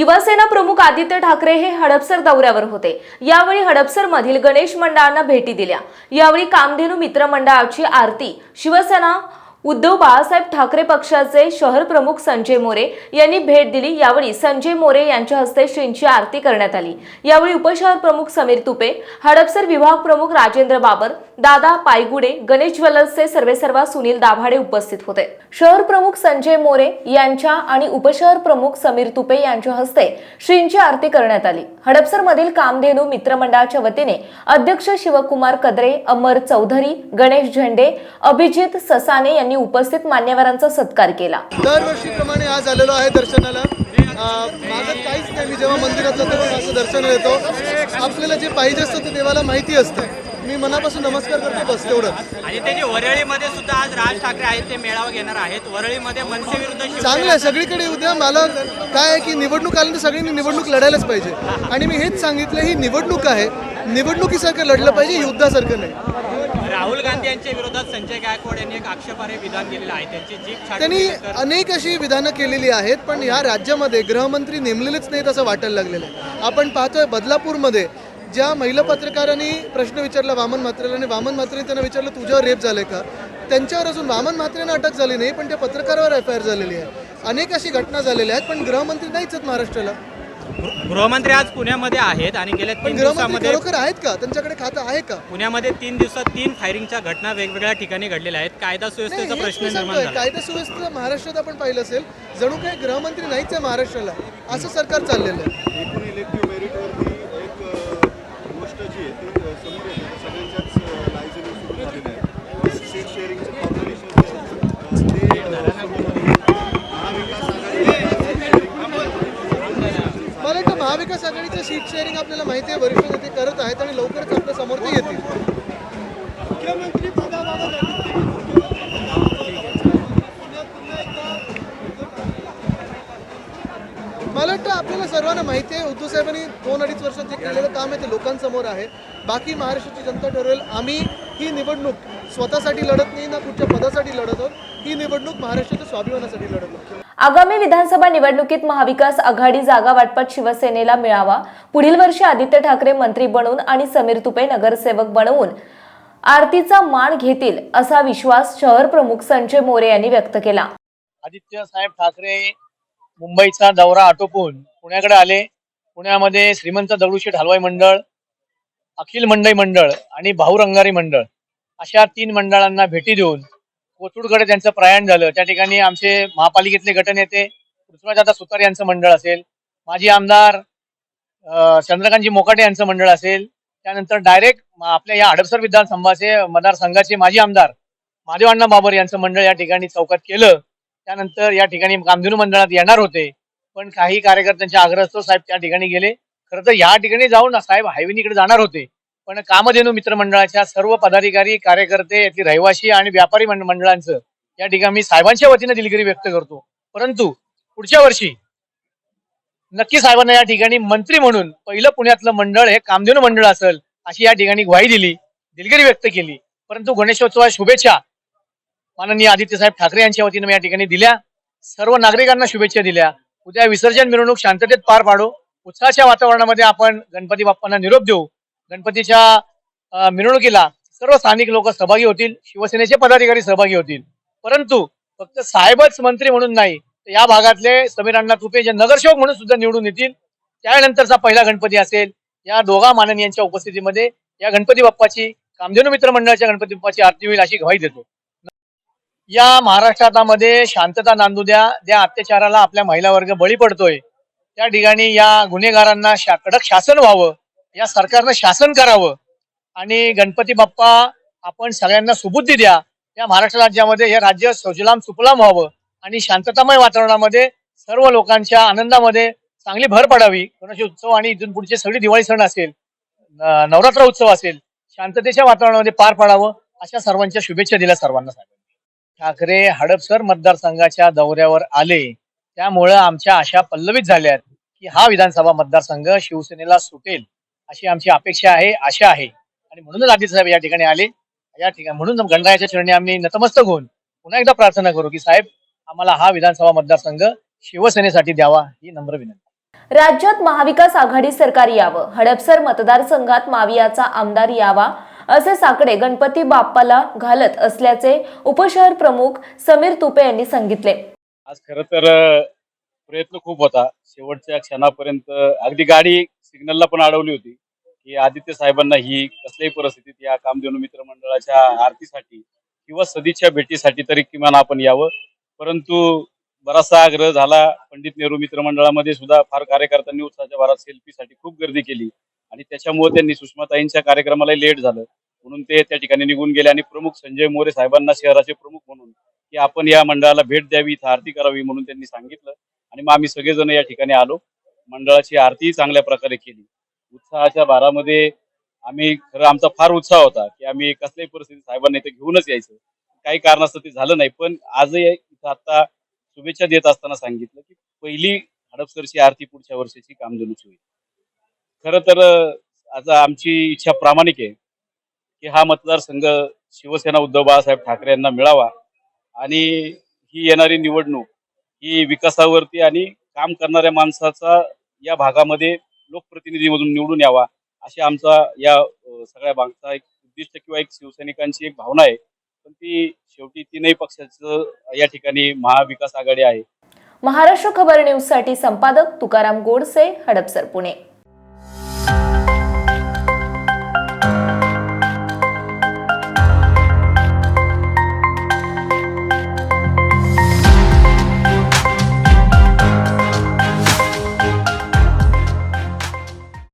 युवासेना प्रमुख आदित्य ठाकरे हे हडपसर दौऱ्यावर होते. यावेळी हडपसर मधील गणेश मंडळांना भेटी दिल्या. यावेळी कामधेनू मित्र मंडळाची आरती शिवसेना उद्धव बाळासाहेब ठाकरे पक्षाचे शहर प्रमुख संजय मोरे यांनी भेट दिली. यावेळी संजय मोरे यांच्या हस्ते श्रींची आरती करण्यात आली. यावेळी उपशहर प्रमुख समीर तुपे हडपसर विभाग प्रमुख राजेंद्र बाबर दादा पायगुडे गणेश ज्वेलर्सचे सर्वेसर्वा सुनील दाभाडे उपस्थित होते. शहर प्रमुख संजय मोरे यांच्या आणि उपशहर प्रमुख समीर तुपे यांच्या हस्ते श्रींची आरती करण्यात आली. हडपसर मधील कामधेनू मित्रमंडळाच्या वतीने अध्यक्ष शिवकुमार कदरे अमर चौधरी गणेश झेंडे अभिजित ससाने यांनी उपस्थित मान्यवरांचा सत्कार केला. दरवर्षीप्रमाणे आज आलेलो आहे दर्शनाला. माझं काहीच नाही. मी जेव्हा मंदिरात जातो तेव्हा असं दर्शन येतो आपल्याला जे पाहिजे असतं ते देवाला माहिती असतं. मी मनापासून नमस्कार करतो बस तेवढंच. आणि ते जे वरळीमध्ये सुद्धा आज राज ठाकरे आहेत ते मेळावा घेणार आहेत. वरळीमध्ये मनसे विरुद्ध चांगलं आहे. सगळीकडे उद्या मला काय आहे की निवडणूक आल्यानंतर सगळ्यांनी निवडणूक लढायलाच पाहिजे. आणि मी हेच सांगितलं ही निवडणूक आहे. निवडणुकीसारखं लढलं पाहिजे युद्धासारखं नाही. राहुल गांधी यांच्या विरोधात संजय गायकवाड यांनी एक आक्षेपार्ह विधान केलेलं आहे. त्यांची जीप त्यांनी अनेक अशी विधानं केलेली आहेत पण ह्या राज्यामध्ये गृहमंत्री नेमलेलेच नाहीत असं वाटायला लागलेलं आहे. आपण पाहतोय बदलापूरमध्ये ज्या महिला पत्रकारांनी प्रश्न विचारला वामन म्हात्रेला आणि वामन म्हात्रेने त्यांना विचारलं तुझ्यावर रेप झालंय का? त्यांच्यावर अजून वामन म्हात्रेंना अटक झाली नाही पण त्या पत्रकारावर एफ आय आर झालेली आहे. अनेक अशी घटना झालेल्या आहेत पण गृहमंत्री नाहीच आहेत महाराष्ट्राला. गृहमंत्री आज पुण्यामध्ये आहेत आणि गेल्या पण तीन गृहमंत्री दिवसामध्ये खरोखर आहेत का? त्यांच्याकडे खातं आहे का? पुण्यामध्ये तीन दिवसात तीन फायरिंगच्या घटना वेगवेगळ्या ठिकाणी घडलेल्या आहेत. कायदा नाही, सुव्यवस्थेचा हेच प्रश्न मी निर्माण सांगतोय. झाला. कायदा सुव्यवस्था महाराष्ट्रात आपण पाहिलं असेल जणू काही गृहमंत्री नाहीच आहे महाराष्ट्राला. असं सरकार चाललेलं आहे. एकूण इलेक्टिव्ह मेरिटवरती एक अ, गोष्ट जी आहे ती अ, समोर येते. सगळ्यांच्याच लायझनी सुरू झालेलं आहे. सीट शेअरिंगचं कॉम्बिनेशन जे आहे अ, ते अ, समोर आलं. महाविकास आघाडी मला वाटतं महाविकास आघाडीचं सीट शेअरिंग आपल्याला माहिती आहे वरिष्ठ नेते करत आहेत आणि लवकरच आपल्यासमोर ते येतील. मुख्यमंत्री मला वाटतं आपल्याला सर्वांना माहिती आहे उद्धव साहेबांनी दोन अडीच वर्षात जे केलेलं काम आहे ते लोकांसमोर आहे. बाकी महाराष्ट्राची जनता ठरवेल. आम्ही ही निवडणूक स्वतःसाठी लढत नाही ना कुठच्या पदासाठी लढत आहोत ही निवडणूक महाराष्ट्राच्या स्वाभिमानासाठी लढत आहोत आगामी विधानसभा निवडणुकीत महाविकास आघाडी जागा वाटपात शिवसेनेला मिळावा पुढील वर्षी आदित्य ठाकरे मंत्री बनवून आणि समीर तुपे नगरसेवक बनवून आरतीचा मान घेतील असा विश्वास शहर प्रमुख संजय मोरे यांनी व्यक्त केला. आदित्य साहेब ठाकरे मुंबईचा दौरा आटोपून पुण्याकडे आले. पुण्यामध्ये श्रीमंत दगडूशेठ हलवाई मंडळ अखिल मंडई मंडळ आणि भाऊरंगारी मंडळ. अशा तीन मंडळांना भेटी देऊन कोथरूडकडे त्यांचं प्रयाण झालं. त्या ठिकाणी आमचे महापालिकेतले गटनेते पृथ्वीराजदादा सुतार यांचं मंडळ असेल माजी आमदार चंद्रकांतजी मोकाटे यांचं मंडळ असेल त्यानंतर डायरेक्ट आपल्या या हडपसर विधानसभाचे मतदारसंघाचे माजी आमदार महादेवांना बाबर यांचं मंडळ या ठिकाणी चौकात केलं. त्यानंतर या ठिकाणी कामधेनू मंडळात येणार होते. पण काही कार्यकर्त्यांच्या आग्रहास्तव साहेब त्या ठिकाणी गेले. खरं तर या ठिकाणी जाऊन साहेब हायवेनीकडे जाणार होते. पण कामधेनू मित्रमंडळाच्या सर्व पदाधिकारी कार्यकर्ते येथील रहिवासी आणि व्यापारी मंड- मंडळांचं या ठिकाणी मी साहेबांच्या वतीनं दिलगिरी व्यक्त करतो. परंतु पुढच्या वर्षी नक्की साहेबांना या ठिकाणी मंत्री म्हणून पहिलं पुण्यातलं मंडळ हे कामधेनू मंडळ असेल अशी या ठिकाणी ग्वाही दिली दिलगिरी व्यक्त केली. परंतु गणेशोत्सवा शुभेच्छा माननीय आदित्यसाहेब ठाकरे यांच्या वतीनं मी या ठिकाणी दिल्या. सर्व नागरिकांना शुभेच्छा दिल्या. उद्या विसर्जन मिरवणूक शांततेत पार पाडू. उत्साहाच्या वातावरणामध्ये आपण गणपती बाप्पांना निरोप देऊ. गणपतीच्या मिरवणुकीला सर्व स्थानिक लोक सहभागी होतील शिवसेनेचे पदाधिकारी सहभागी होतील. परंतु फक्त साहेबच मंत्री म्हणून नाही तर या भागातले समीर अण्णा तुपे जे नगरसेवक म्हणून सुद्धा निवडून येतील त्यानंतरचा पहिला गणपती असेल या दोघा माननीयांच्या उपस्थितीमध्ये या गणपती बाप्पाची कामधेनू मित्र मंडळाच्या गणपती बाप्पाची आरती होईल अशी ग्वाही देतो. या महाराष्ट्रामध्ये शांतता नांदू द्या ज्या अत्याचाराला आपल्या महिला वर्ग बळी पडतोय त्या ठिकाणी या गुन्हेगारांना शा- कडक शासन व्हावं या सरकारनं शासन करावं आणि गणपती बाप्पा आपण सगळ्यांना सुबुद्धी द्या. या महाराष्ट्र राज्यामध्ये हे राज्य सुजलाम सुफलाम व्हावं आणि शांततामय वातावरणामध्ये सर्व लोकांच्या आनंदामध्ये चांगली भर पडावी. गणेश उत्सव आणि इथून पुढचे सगळी दिवाळी सण असेल नवरात्र उत्सव असेल शांततेच्या वातावरणामध्ये पार पाडावं अशा सर्वांच्या शुभेच्छा दिल्या सर्वांना साहेबांनी ठाकरे हडपसर मतदारसंघाच्या दौऱ्यावर आले. त्यामुळं आमच्या आशा पल्लवित झाल्यात की हा विधानसभा मतदारसंघ शिवसेनेला सुटेल. अशी आमची अपेक्षा आहे आशा आहे. आणि म्हणूनच आदित्य साहेब या ठिकाणी आले. या ठिकाणी म्हणून गणरायाच्या चरणी आम्ही नतमस्तक होऊन पुन्हा एकदा प्रार्थना करू की साहेब आम्हाला हा विधानसभा मतदारसंघ शिवसेनेसाठी द्यावा. ही नम्र विनंती. राज्यात महाविकास आघाडी सरकार यावं हडपसर मतदारसंघात मावियाचा आमदार यावा असे साकडे गणपती बाप्पाला घालत असल्याचे उपशहर प्रमुख समीर तुपे यांनी सांगितले. आज खरं तर प्रयत्न खूप होता. शेवटच्या क्षणापर्यंत अगदी गाडी सिग्नलला पण अडवली होती की आदित्य साहेबांना ही कसल्याही परिस्थितीत या कामधेनू मित्र मंडळाच्या आरतीसाठी किंवा सदिच्छा भेटीसाठी तरी किमान आपण यावं. परंतु बराचसा आग्रह झाला. पंडित नेहरू मित्र मंडळामध्ये सुद्धा फार कार्यकर्त्यांनी उत्साहाच्या भारात सेल्फीसाठी खूप गर्दी केली आणि त्याच्यामुळे त्यांनी सुषमाताईंच्या कार्यक्रमाला लेट झालं. म्हणून ते त्या ठिकाणी निघून गेले आणि प्रमुख संजय मोरे साहेबांना शहराचे प्रमुख म्हणून की आपण या मंडळाला भेट द्यावी इथं आरती करावी म्हणून त्यांनी सांगितलं. आणि मग आम्ही सगळेजण या ठिकाणी आलो. मंडळाची आरती चांगल्या प्रकारे केली. उत्साहाच्या भारामध्ये आम्ही खरं आमचा फार उत्साह होता की आम्ही कसल्याही परिस्थितीत साहेबांना इथे घेऊनच यायचं. काही कारणास्तव ते झालं नाही पण आजही इथं आता शुभेच्छा देत असताना सांगितलं की पहिली हडपसरची आरती पुढच्या वर्षाची कामधनुची होईल. खरं तर आज आता आमची इच्छा प्रामाणिक आहे की हा मतदारसंघ शिवसेना उद्धव बाळासाहेब ठाकरे यांना मिळावा आणि ही येणारी निवडणूक ही विकासावरती आणि काम करणाऱ्या माणसाचा या भागामध्ये लोकप्रतिनिधीमधून निवडून यावा अशी आमचा या सगळ्या भागचा एक उद्दिष्ट किंवा एक शिवसैनिकांची एक भावना आहे. पण ती शेवटी तीनही पक्षाचं या ठिकाणी महाविकास आघाडी आहे. महाराष्ट्र खबर न्यूजसाठी संपादक तुकाराम गोडसे हडपसर पुणे.